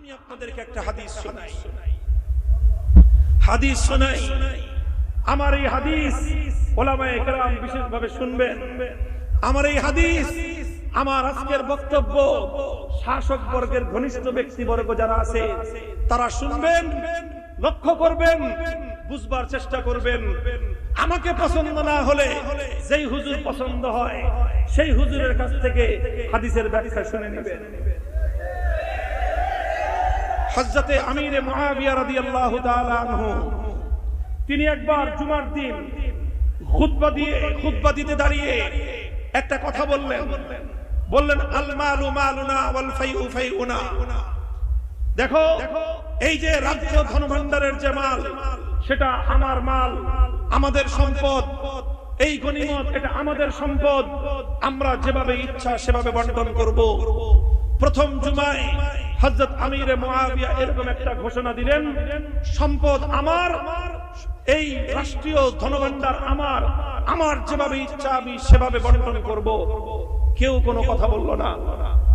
আমি আপনাদেরকে একটা হাদিস শোনাই। হাদিস শোনাই। আমার এই হাদিস ওলামায়ে কেরাম শুনবেন। আমার এই হাদিস, আমার আজকের বক্তব্য, শাসক বর্গের ঘনিষ্ঠ ব্যক্তিবর্গ যারা আছে, তারা শুনবেন, লক্ষ্য করবেন, বুঝবার চেষ্টা করবেন। আমাকে পছন্দ না হলে, যেই হুজুর পছন্দ হয়, সেই হুজুরের কাছ থেকে হাদিসের ব্যাখ্যা শুনে নেবেন। হজরতে আমিরে মুআবিয়া রাদিয়াল্লাহু তাআলা আনহু, তিনি একবার জুমার দিন খুতবা দিয়ে, খুতবা দিতে দাঁড়িয়ে একটা কথা বললেন। বললেন আল মালু মালুনা ওয়াল ফাইউ ফাইউনা। দেখো, এই যে রাজ্য ধনভাণ্ডারের যে মাল, সেটা আমার মাল, আমাদের সম্পদ। এই গনিমত এটা আমাদের সম্পদ। আমরা যেভাবে ইচ্ছা সেভাবে বন্টন করব। প্রথম জুমায় হযরত আমিরে মুআবিয়া এরকম একটা ঘোষণা দিলেন, সম্পদ আমার, এই রাষ্ট্রীয় ধনভাণ্ডার আমার আমার যেভাবে ইচ্ছা আমি সেভাবে বন্টন করব। কেউ কোনো কথা বলল না।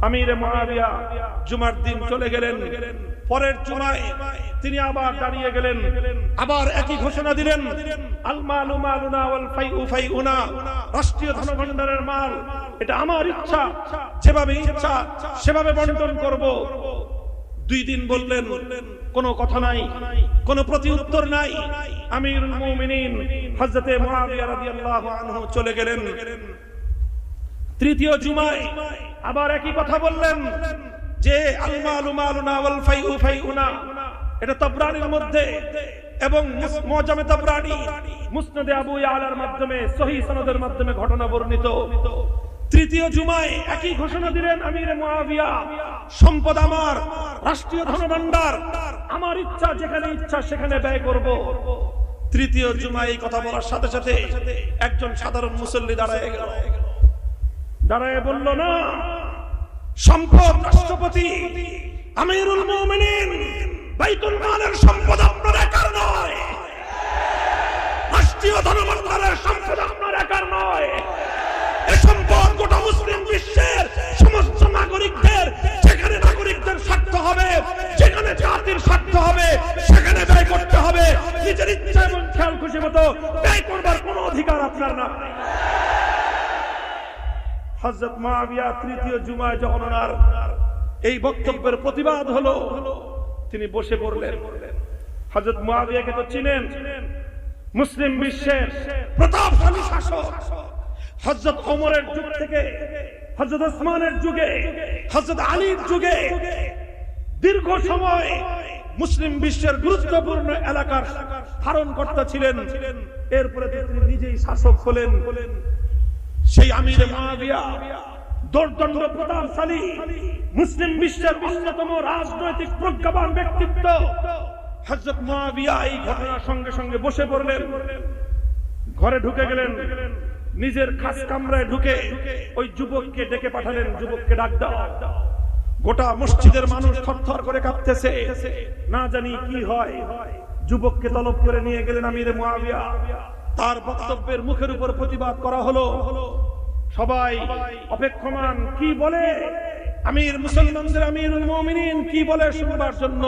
আমিরে মুআবিয়া জুমার দিন চলে গেলেন, পরের জুমায় তিনি আবার দাঁড়িয়ে গেলেন, আবার একই ঘোষণা দিলেন রাষ্ট্রীয় মাল, এটা আমার ইচ্ছা, যেভাবে ইচ্ছা সেভাবে বন্টন করব। দুই দিন বললেন, কোনো কথা নাই, কোনো প্রতি উত্তর নাই। আমিরুল মুমিনিন হযরতে মুআবিয়া রাদিয়াল্লাহু আনহু চলে গেলেন। তৃতীয় জুমায় আবার একই কথা বললেন, যে আল মালু মালুনা ওয়াল ফাইউ ফাইউনা, এটা তাবরানির মধ্যে এবং মুআজামে তাবরানি, মুসনাদে আবু ইয়ালার মাধ্যমে, সহিহ সনদের মাধ্যমে ঘটনা বর্ণিত। তৃতীয় জুমায় একই ঘোষণা দিলেন আমির মুআবিয়া সম্পদ আমার, রাষ্ট্রীয় ধনভাণ্ডার। আমার ইচ্ছা, যেখানে ইচ্ছা, সেখানে ব্যয় করব। তৃতীয় জুমায় এই কথা বলার সাথে সাথে একজন সাধারণ মুসল্লি দাঁড়ায় গেল। দাঁড়ায় বলল, না, সম্পদ রাষ্ট্রপতি, আমিরুল মুমিনিন, বাইতুল মালের সম্পদ আপনার একার নয়। রাষ্ট্রীয় ধনভাণ্ডারের সম্পদ আপনার একার নয়। এ সম্পদ গোটা মুসলিম বিশ্বের হজরত মাবিয়া তৃতীয় জুমায় যখন ওনার এই বক্তব্যের প্রতিবাদ হলো, তিনি বসে পড়লেন। হজরত মাবিয়াকে তো চিনেন, মুসলিম বিশ্বের প্রতাপশালী শাসক। হজরত ওমরের যুগ থেকে হজরত ওসমানের যুগে হজরত আলীর যুগে দীর্ঘ সময় মুসলিম বিশ্বের গুরুত্বপূর্ণ এলাকার ধারণ কর্তা ছিলেন। এরপরে তিনি নিজেই শাসক হলেন। সেই আমির মুআবিয়া, দোর্দণ্ড প্রতাপশালী, মুসলিম বিশ্বের অন্যতম রাজনৈতিক প্রজ্ঞাবান ব্যক্তিত্ব। হযরত মুআবিয়া এই ঘটনার সঙ্গে সঙ্গে বসে পড়লেন। ঘরে ঢুকে গেলেন। নিজের খাস কামরায় ঢুকে ওই যুবককে ডেকে পাঠালেন। যুবককে ডাক দাও। গোটা মসজিদের মানুষ থরথর করে কাঁপতেছে। না জানি কি হয়। যুবককে তলব করে নিয়ে গেলেন আমির মুআবিয়া। তার বক্তব্যের মুখের উপর প্রতিবাদ করা হলো। সবাই অপেক্ষমান, কি বলে? আমির মুসলমানদের আমিরুল মুমিনিন, কি বলে শুনবার জন্য?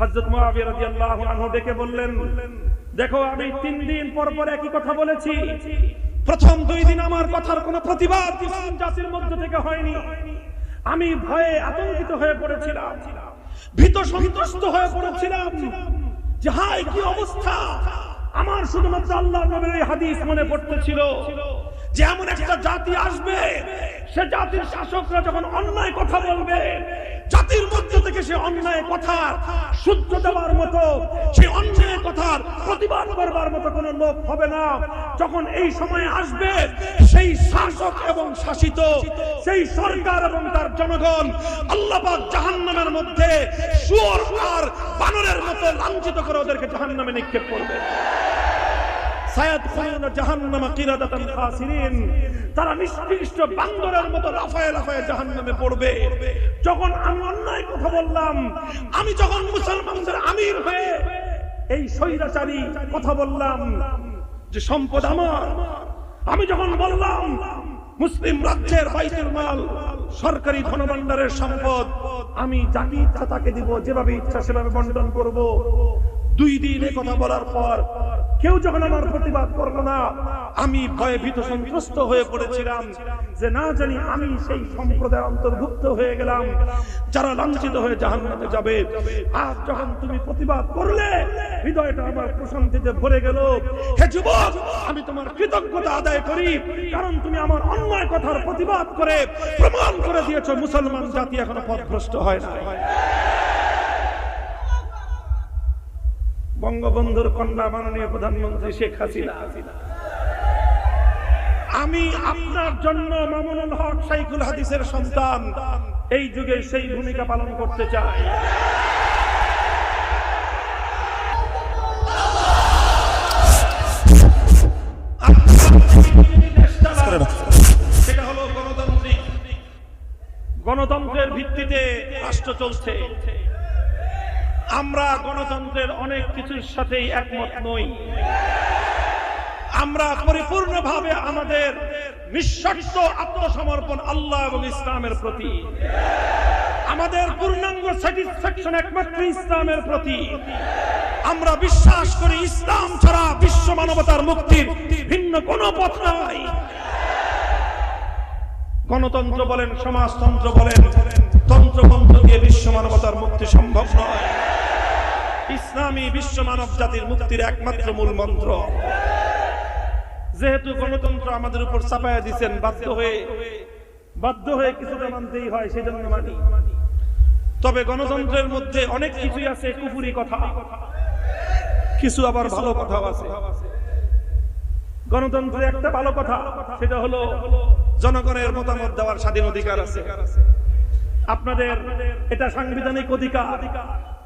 হযরত মুআবিয়া রাদিয়াল্লাহু আনহু ডেকে বললেন, দেখো, আমি তিন দিন পর পর একই কথা বলেছি। প্রথম দুই দিন আমার কথার কোনো প্রতিবাদ ইসলাম জাতির মধ্যে থেকে হয়নি। আমি ভয়ে আতঙ্কিত হয়ে পড়েছিলাম, ভীত সন্ত্রস্ত হয়ে পড়েছিলাম যে, হায়, কি অবস্থা? আমার শুধুমাত্র আল্লাহ নবীর হাদিস মনে পড়তেছিল। যে এমন একটা জাতি আসবে, সে জাতির শাসকরা যখন অন্যায় কথা বলবে, জাতির মধ্য থেকে সে অন্যায় কথার শুদ্ধ দেওয়ার মতো, সে অন্যায় কথার প্রতিবাদ করবার মতো কোন লোক হবে না। যখন এই সময় আসবে, সেই শাসক এবং শাসিত, সেই সরকার এবং তার জনগণ আল্লাপাক জাহান্নামের মধ্যে সুর আর বানরের মতো লাঞ্ছিত করে ওদেরকে জাহান্নামে নিক্ষেপ করবে। সায়াদখুলুনা জাহান্নামা কিরাদাতান খাসিরিন। তারা নিষ্কৃষ্ট বান্দরের মতো লাফায়ে লাফায়ে জাহান্নামে পড়বে। যখন আমি অন্যায় কথা বললাম, আমি যখন মুসলমানদের আমির হয়ে এই স্বৈরাচারী কথা বললাম, যে সম্পদ আমার, আমি যখন বললাম, মুসলিম রাজ্যের বাইতুল মাল, সরকারি ধনভাণ্ডারের সম্পদ, আমি যাকে ইচ্ছা তাকে দিব, যেভাবে ইচ্ছা সেভাবে বন্টন করব। দুই দিন কথা বলার পর কেউ যখন আমার প্রতিবাদ করল না, আমি ভয়ে ভীত সন্ত্রস্ত হয়ে পড়েছিলাম যে না জানি আমি সেই সম্প্রদায় অন্তর্ভুক্ত হয়ে গেলাম। যারা লাঞ্ছিত হয়ে জাহান্নামে যাবে আর যখন তুমি প্রতিবাদ করলে, হৃদয়টা আমার প্রশান্তিতে ভরে গেল। হে যুবক, আমি তোমার কৃতজ্ঞতা আদায় করি, কারণ তুমি আমার অন্যায় কথার প্রতিবাদ করে প্রমাণ করে দিয়েছ, মুসলমান জাতি এখনও পথভ্রষ্ট হয় না বঙ্গবন্ধুর কন্যা মাননীয় প্রধানমন্ত্রী শেখ হাসিনা। আমি আপনার জন্য মামুনুল হক সাইকুল হাদিসের সন্তান। এই যুগে সেই ভূমিকা পালন করতে চাই। সেটা হলো গণতন্ত্রের ভিত্তিতে রাষ্ট্র চলছে। আমরা গণতন্ত্রের অনেক কিছুর সাথেই একমত নই। আমরা পরিপূর্ণভাবে আমাদের নিঃশর্ত আত্মসমর্পণ আল্লাহ এবং ইসলামের প্রতি। আমাদের পূর্ণাঙ্গ স্যাটিসফ্যাকশন একমাত্র ইসলামের প্রতি। আমরা বিশ্বাস করি ইসলাম ছাড়া বিশ্ব মানবতার মুক্তির ভিন্ন কোনো পথ নাই। গণতন্ত্র বলেন, সমাজতন্ত্র বলেন, তন্ত্রমন্ত্র দিয়ে বিশ্ব মানবতার মুক্তি সম্ভব নয়। ইসলামী বিশ্ব মানব জাতির মুক্তির একমাত্র মূল মন্ত্র। যেহেতু গণতন্ত্র আমাদের উপর চাপায়া দিচ্ছেন বাধ্য হয়ে বাধ্য হয়ে কিছুটা মানতেই হয়, সেজন্য মানি তবে গণতন্ত্রের মধ্যে অনেক কিছুই আছে কুপুরি কথা। কিছু আবার ভালো কথাও আছে। গণতন্ত্রের একটা ভালো কথা, সেটা হলো জনগণের মতামত দেওয়ার স্বাধীন অধিকার আছে। আপনাদের এটা সাংবিধানিক অধিকার।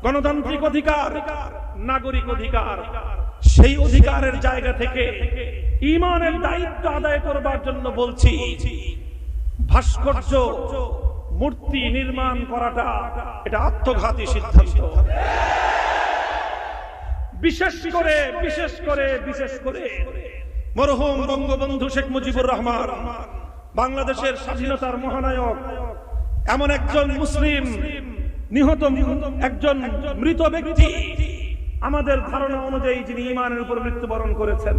গণতান্ত্রিক অধিকার, নাগরিক অধিকার, সেই অধিকারের জায়গা থেকে ইমানের দায়িত্ব আদায় করবার জন্য বলছি, ভাস্কর্য, মূর্তি নির্মাণ করাটা এটা আত্মঘাতী সিদ্ধান্ত। বিশেষ করে বিশেষ করে বিশেষ করে মরহুম বঙ্গবন্ধু শেখ মুজিবুর রহমান, বাংলাদেশের স্বাধীনতার মহানায়ক, এমন একজন মুসলিম নিহত একজন মৃত ব্যক্তি আমাদের ধারণা অনুযায়ী যিনি ইমানের উপর মৃত্যুবরণ করেছেন,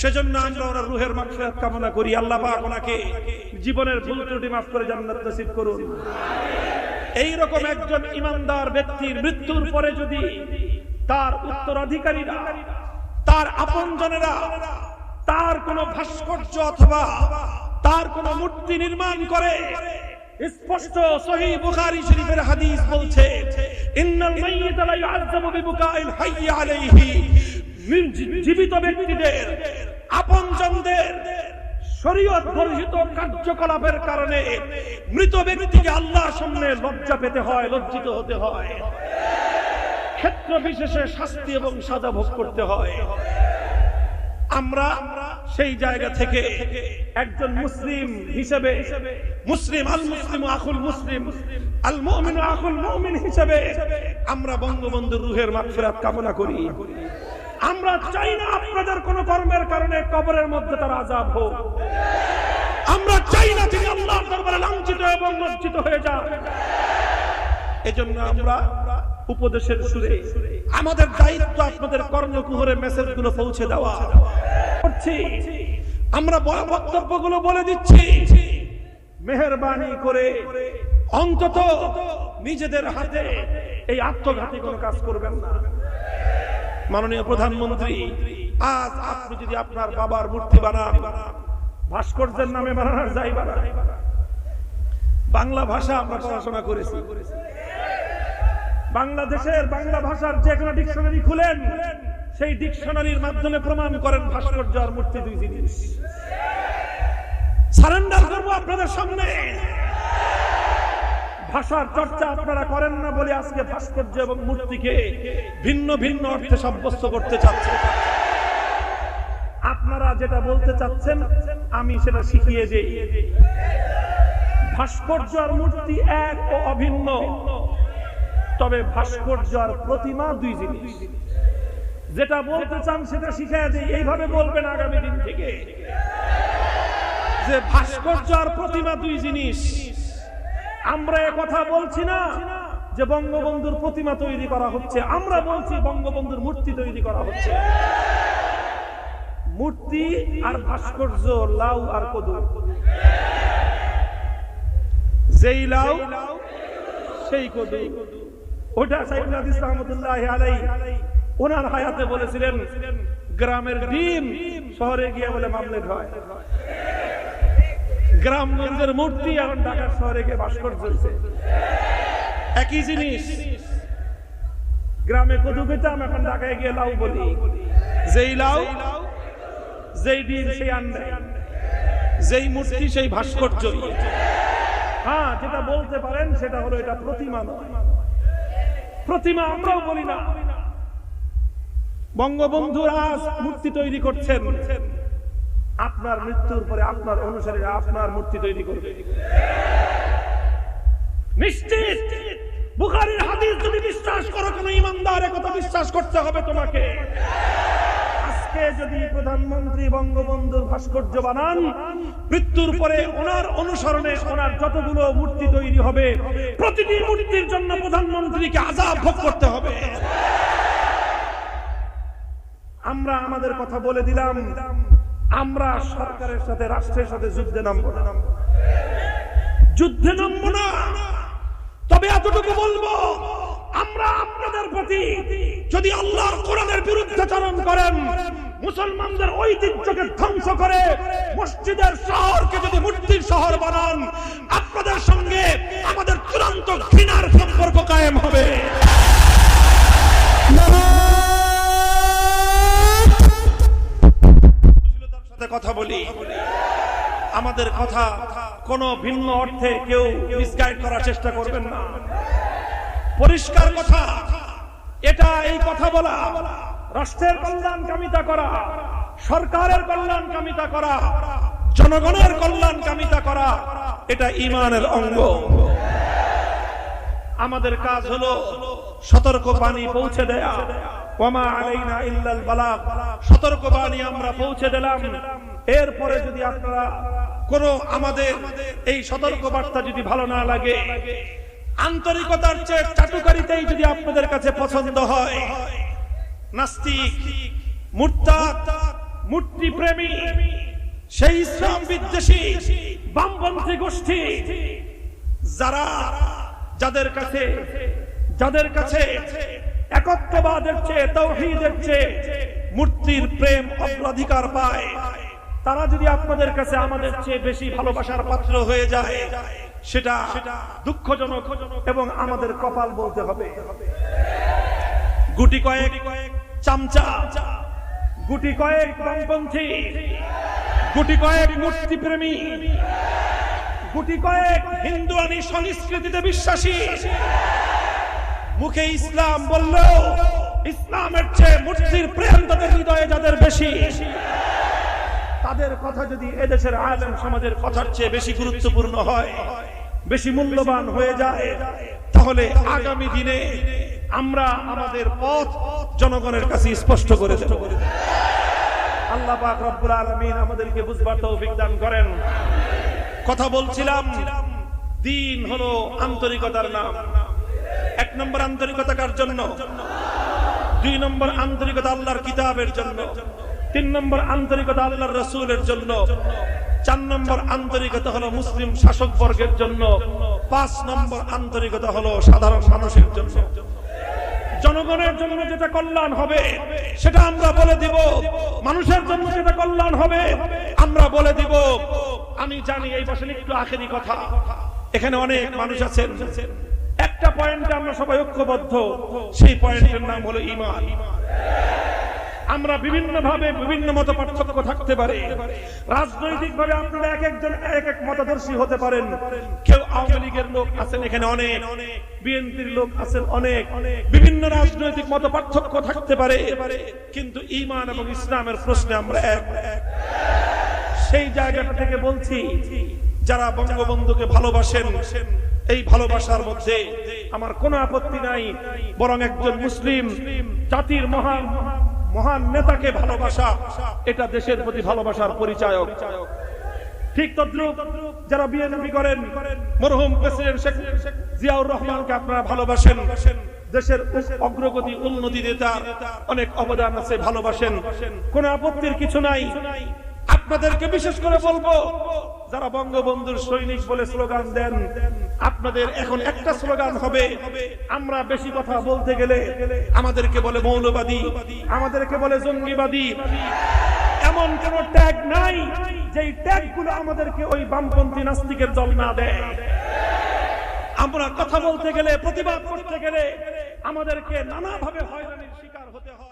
সেজন্য আমরা ওনার রুহের মাকফিরাত কামনা করি। আল্লাহ পাক ওনাকে জীবনের ভুল ত্রুটি মাফ করে জান্নাত নসিব করুন। এই রকম একজন ইমানদার ব্যক্তির মৃত্যুর পরে যদি তার উত্তরাধিকারীরা, তার আপনজনেরা, তার কোন ভাস্কর্য অথবা তার কোন মূর্তি নির্মাণ করে স্পষ্ট সহি বুখারী শরীফের হাদিস বলছে, ইন্নাল লা ইউআযাবু বিবুকাইল হাইয়্যি আলাইহি জীবিত ব্যক্তিদের, আপনজনদের শরীয়ত বর্হিত কার্যকলাপের কারণে মৃত ব্যক্তিকে আল্লাহর সামনে লজ্জা পেতে হয়, লজ্জিত হতে হয়। ক্ষেত্র বিশেষে শাস্তি এবং সাজা ভোগ করতে হয়। আমরা সেই জায়গা থেকে একজন মুসলিম হিসেবে মুসলিম আল মুসলিম আখুল মুসলিম, আল মুমিন আখুল মুমিন হিসেবে আমরা বঙ্গবন্ধুর রুহের মাগফিরাত কামনা করি। আমরা চাই না আপনাদের কোন কর্মের কারণে কবরের মধ্যে তার আজাব হোক। আমরা চাই না তিনি আল্লাহর দরবারে লাঞ্ছিত এবং লজ্জিত হয়ে যান এজন্য আমরা উপদেশের সুরে আমাদের দায়িত্ব আপনাদের কর্ণকুহরে মেসেজগুলো পৌঁছে দেওয়া। করছি আমরা বড় বক্তব্যগুলো বলে দিচ্ছি। মেহরবানি করে অন্তত নিজেদের হাতে এই আত্মঘাতী কোনো কাজ করবেন না। মাননীয় প্রধানমন্ত্রী আজ আপনি যদি আপনার বাবার মূর্তি বানান ভাস্কর্যের নামে বানানোর যাই বানান। বাংলা ভাষা আমরা পড়াশোনা করেছি। বাংলাদেশের বাংলা ভাষার যে কোনো ডিকশনারি খুলেন। সেই ডিকশনারির মাধ্যমে প্রমাণ করেন ভাস্কর্য আর মূর্তি দুই জিনিস। সারেন্ডার করব আপনাদের সামনে। ভাষার চর্চা আপনারা করেন না বলে আজকে ভাস্কর্য এবং মূর্তিকে ভিন্ন ভিন্ন অর্থে সাব্যস্ত করতে চাচ্ছেন আপনারা যেটা বলতে চাচ্ছেন, আমি সেটা শিখিয়ে দিই। ভাস্কর্য আর মূর্তি এক ও অভিন্ন। তবে ভাস্কর্য আর প্রতিমা দুই জিনিস। যেটা বলতে চান সেটা শিখিয়ে দিই। এইভাবে বলবেন আগামী দিন থেকে। যে ভাস্কর্য আর প্রতিমা দুই জিনিস। আমরা কথা বলছি না যে বঙ্গবন্ধুর প্রতিমা তৈরি করা হচ্ছে। আমরা বলছি বঙ্গবন্ধুর মূর্তি তৈরি করা হচ্ছে। মূর্তি আর ভাস্কর্য, লাউ আর কদু। যেই লাউ, সেই কদু। ওটা সাইফুল হাদিস ওনার হায়াতে বলেছিলেন, গ্রামের ডিম শহরে গিয়ে বলে মামলেট হয়। গ্রামগঞ্জের মূর্তি এখন ঢাকার শহরে গিয়ে ভাস্কর্য হয়েছে। একই জিনিস, গ্রামে কদু খেতাম, এখন ঢাকায় গিয়ে লাউ বলি। যেই লাউ, যেই ডিম, সেই আন্ডা। যেই মূর্তি, সেই ভাস্কর্য। হ্যাঁ যেটা বলতে পারেন, সেটা হলো এটা প্রতিমা নয়। প্রতিমা আমরাও বলি না। বঙ্গবন্ধু আজ মূর্তি তৈরি করছেন। আপনার মৃত্যুর পরে আপনার আপনার মূর্তি তৈরি করবে। নিশ্চিত! হাদিস যদি বিশ্বাস করো ইমানদার কথা বিশ্বাস করতে হবে তোমাকে। আজকে যদি প্রধানমন্ত্রী বঙ্গবন্ধুর ভাস্কর্য বানান, মৃত্যুর পরে ওনার অনুসরণে ওনার যতগুলো মূর্তি তৈরি হবে, প্রতিটি মূর্তির জন্য প্রধানমন্ত্রীকে আজাব ভোগ করতে হবে। আমরা আমাদের কথা বলে দিলাম। আমরা সরকারের সাথে, রাষ্ট্রের সাথে যুদ্ধে নামবো না। যুদ্ধে নামবো না। তবে এতটুকু বলব, আমরা আপনাদের প্রতি যদি আল্লাহর কোরআনের বিরুদ্ধাচরণ করেন, মুসলমানদের ঐতিহ্যকে ধ্বংস করে মসজিদের শহরকে যদি মূর্তির শহর বানান, আপনাদের সঙ্গে আমাদের চূড়ান্ত ঘৃণার সম্পর্ক কায়েম হবে। বলি, আমাদের কথা কোন ভিন্ন অর্থে কেউ মিসগাইড করার চেষ্টা করবেন না। পরিষ্কার কথা, এটা এই কথা বলা, রাষ্ট্রের কল্যাণ কামিতা করা, সরকারের কল্যাণ কামিতা করা, জনগণের কল্যাণ কামিতা করা, এটা ইমানের অঙ্গ। আমাদের কাজ হলো সতর্ক বাণী পৌঁছে দেয়া। ওয়ামা আলাইনা ইল্লাল বালাগ। সতর্ক বাণী আমরা পৌঁছে দিলাম। এরপরে যদি আপনারা কোন আমাদের এই সতর্ক বার্তা যদি ভালো না লাগে, আন্তরিকতার চেয়ে চাটুকারিতেই যদি আপনাদের কাছে পছন্দ হয়, নাস্তিক, মুরতাদ মূর্তি প্রেমী সেই ইসলাম বিদ্বেষী, বামপন্থী গোষ্ঠী, যারা যাদের কাছে যাদের কাছে একত্ববাদের চেয়ে, তৌহিদের চেয়ে মূর্তির প্রেম অগ্রাধিকার পায়। তারা যদি আপনাদের কাছে আমাদের চেয়ে বেশি ভালোবাসার পাত্র হয়ে যায়, সেটা দুঃখজনক এবং আমাদের কপাল বলতে হবে। গুটি কয়েক চামচা, গুটি কয়েক বামপন্থী, গুটি কয়েক মূর্তি প্রেমী গুটি কয়েক হিন্দুয়ানি সংস্কৃতিতে বিশ্বাসী মুখে ইসলাম বললেও ইসলামের চেয়ে মূর্তির প্রেম তাদের হৃদয়ে যাদের বেশি। তাদের কথা যদি এদেশের আলেম সমাজের কথার চেয়ে বেশি গুরুত্বপূর্ণ হয়, বেশি মূল্যবান হয়ে যায়, তাহলে আগামী দিনে আমরা আমাদের পথ জনগণের কাছে স্পষ্ট করে আল্লাহ পাক রব্বুল আলামিন আমাদেরকে বুঝবার তৌফিক দান করেন। কথা বলছিলাম, দিন হলো আন্তরিকতার নাম। এক নম্বর আন্তরিকতা কার জন্য? দুই নম্বর আন্তরিকতা আল্লাহর কিতাবের জন্য। তিন নম্বর আন্তরিকতা আল্লাহর রসুলের জন্য। চার নম্বর আন্তরিকতা হলো মুসলিম শাসক বর্গের জন্য। পাঁচ নম্বর আন্তরিকতা হলো সাধারণ মানুষের জন্য। জনগণের জন্য যেটা কল্যাণ হবে, সেটা আমরা বলে দিব। মানুষের জন্য যেটা কল্যাণ হবে, আমরা বলে দিব। আমি জানি এই বছর একটু আখেরি কথা। এখানে অনেক মানুষ আছেন। একটা পয়েন্টে আমরা সবাই ঐক্যবদ্ধ, সেই পয়েন্টের নাম হলো ইমান আমরা বিভিন্ন ভাবে বিভিন্ন মত পার্থক্য থাকতে পারে। রাজনৈতিক ভাবে আপনারা এক একজন এক এক মতাদর্শী হতে পারেন। কেউ আওয়ামী লীগের লোক আছেন এখানে অনেক, বিএনপির লোক আছেন অনেক। বিভিন্ন রাজনৈতিক মত পার্থক্য থাকতে পারে, কিন্তু ইমান এবং ইসলামের প্রশ্নে আমরা এক। সেই জায়গাটা থেকে বলছি, যারা বঙ্গবন্ধুকে ভালোবাসেন এই ভালোবাসার মধ্যে আমার কোনো আপত্তি নাই, বরং একজন মুসলিম জাতির মহান মহান নেতাকে ভালোবাসা, এটা দেশের প্রতি ভালোবাসার পরিচায়ক। ঠিক তদ্রুপ যারা বিএনপি করেন, মরহুম প্রেসিডেন্ট শেখ জিয়াউর রহমানকে আপনারা ভালোবাসেন। দেশের অগ্রগতি উন্নতিতে তার অনেক অবদান আছে, ভালোবাসেন। কোন আপত্তির কিছু নাই। আপনাদেরকে বিশেষ করে বলব যারা বঙ্গবন্ধুর সৈনিক বলে স্লোগান দেন, আপনাদের এখন একটা স্লোগান হবে। আমরা বেশি কথা বলতে গেলে আমাদেরকে বলে মৌলবাদী, আমাদেরকে বলে জঙ্গিবাদী। এমন কোন ট্যাগ নাই যেই ট্যাগগুলো আমাদেরকে ওই বামপন্থী নাস্তিকের দল না দেয়। আমরা কথা বলতে গেলে, প্রতিবাদ করতে গেলে আমাদেরকে নানাভাবে হয়রানির শিকার হতে হয়।